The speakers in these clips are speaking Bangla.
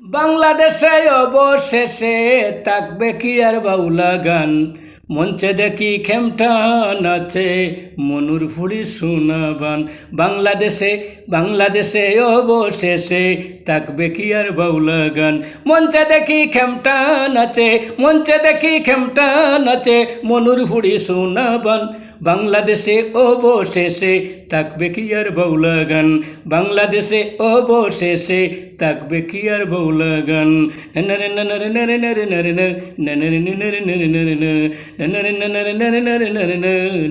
বাংলাদেশে অবশেষে থাকবে কি আর বাউলা গান? মঞ্চে দেখি খেমটা আছে মনুর ফুড়ি সোনাবান। বাংলাদেশে বাংলাদেশে অবশেষে থাকবে কি আর বাউলা গান? মঞ্চে দেখি খেমটান আছে মঞ্চে দেখি খেমটান আছে মনুর ফুড়ি সোনাবান। বাংলাদেশে অবশেষে থাকবে কি আর বাউলা গান বাংলাদেশে অবশেষে থাকবে কি আর বাউলা গান নরে নরে নরে নরে নরে নরে নরে নরে নরে নরে নরে নরে নরে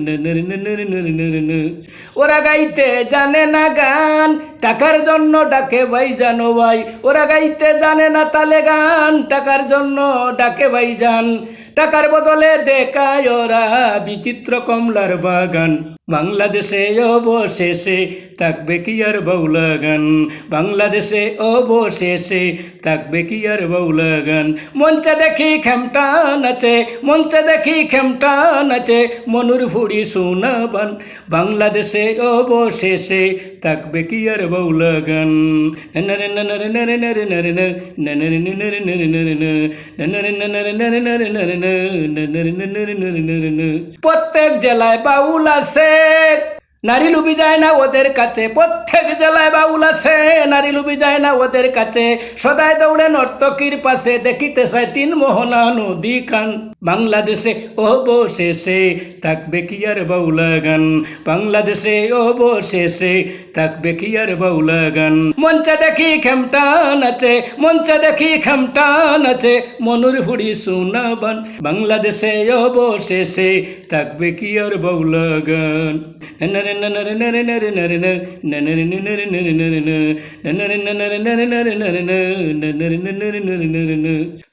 নরে নরে নরে নরে নরে ওরা গাইতে জানে না গান, টাকার জন্য ডাকে ভাই জানো ভাই। ওরা গাইতে জানে না তালে গান, টাকার জন্য ডাকে ভাই জান। টাকার বদলে দেখায় ওরা বিচিত্র কমলার বাগান। বাংলাদেশে অবশেষে থাকবে কি আর বৌলাগান বাংলাদেশে অবশেষে থাকবে কি আর বৌলাগান মঞ্চে দেখি খেমটা নাচে, মঞ্চে দেখি খেমটা নাচে, মনুর ফুড়ি সোনাবান। বাংলাদেশে অবশেষে থাকবে কি আর বৌলাগান প্রত্যেক জেলায় বাউল আছে। hết. নারী লুবি যায় না ওদের কাছে। প্রত্যেক জেলায় বাউল আছে। নারী লুবি যায় না ওদের কাছে। সদায় দৌড়ে নর্তকীর পাশে দেখিতে চায় তিন মোহনা নদী খান বাংলাদেশে অবশেষে থাকবে কি আর বাউলা গান? বাংলাদেশে অবশেষে থাকবে কি আর বাউলা গান? মঞ্চে দেখি খেমটান আছে মঞ্চে দেখি খেমটান আছে মনুর ফুড়ি সোনাবান বাংলাদেশে অবশেষে থাকবে কি আর বাউলা গান?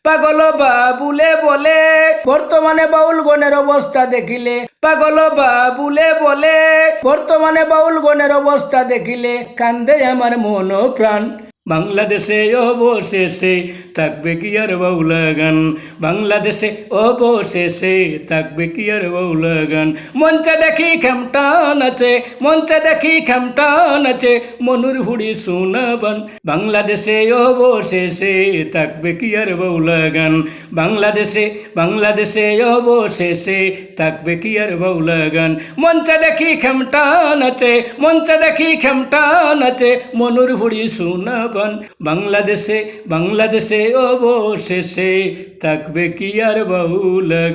পাগল বাবুলে বলে, বর্তমানে বাউল গনের অবস্থা দেখিলে। পাগল বাবুলে বলে, বর্তমানে বাউল গনের অবস্থা দেখিলে, কান্দে আমার মন প্রাণ বাংলাদেশে অবশেষে থাকবে কি আর বাউলা গান বাংলাদেশে অবশেষে থাকবে কি আর বাউলা গান মঞ্চে দেখি খেমটা নাচে মঞ্চে দেখি খেমটা নাচে মনুর হুড়ি সোনাবান। বাংলাদেশে অবশেষে থাকবে কি আর বাউলা গান বাংলাদেশে বাংলাদেশে অবশেষে থাকবে কি আর বাউলা গান মঞ্চে দেখি খেমটা নাচে মঞ্চে দেখি খেমটা নাচে মনুর হুড়ি সোনাবান। বাংলাদেশে বাংলাদেশে অবশেষে থাকবে কি আর বহু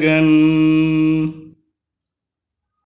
গান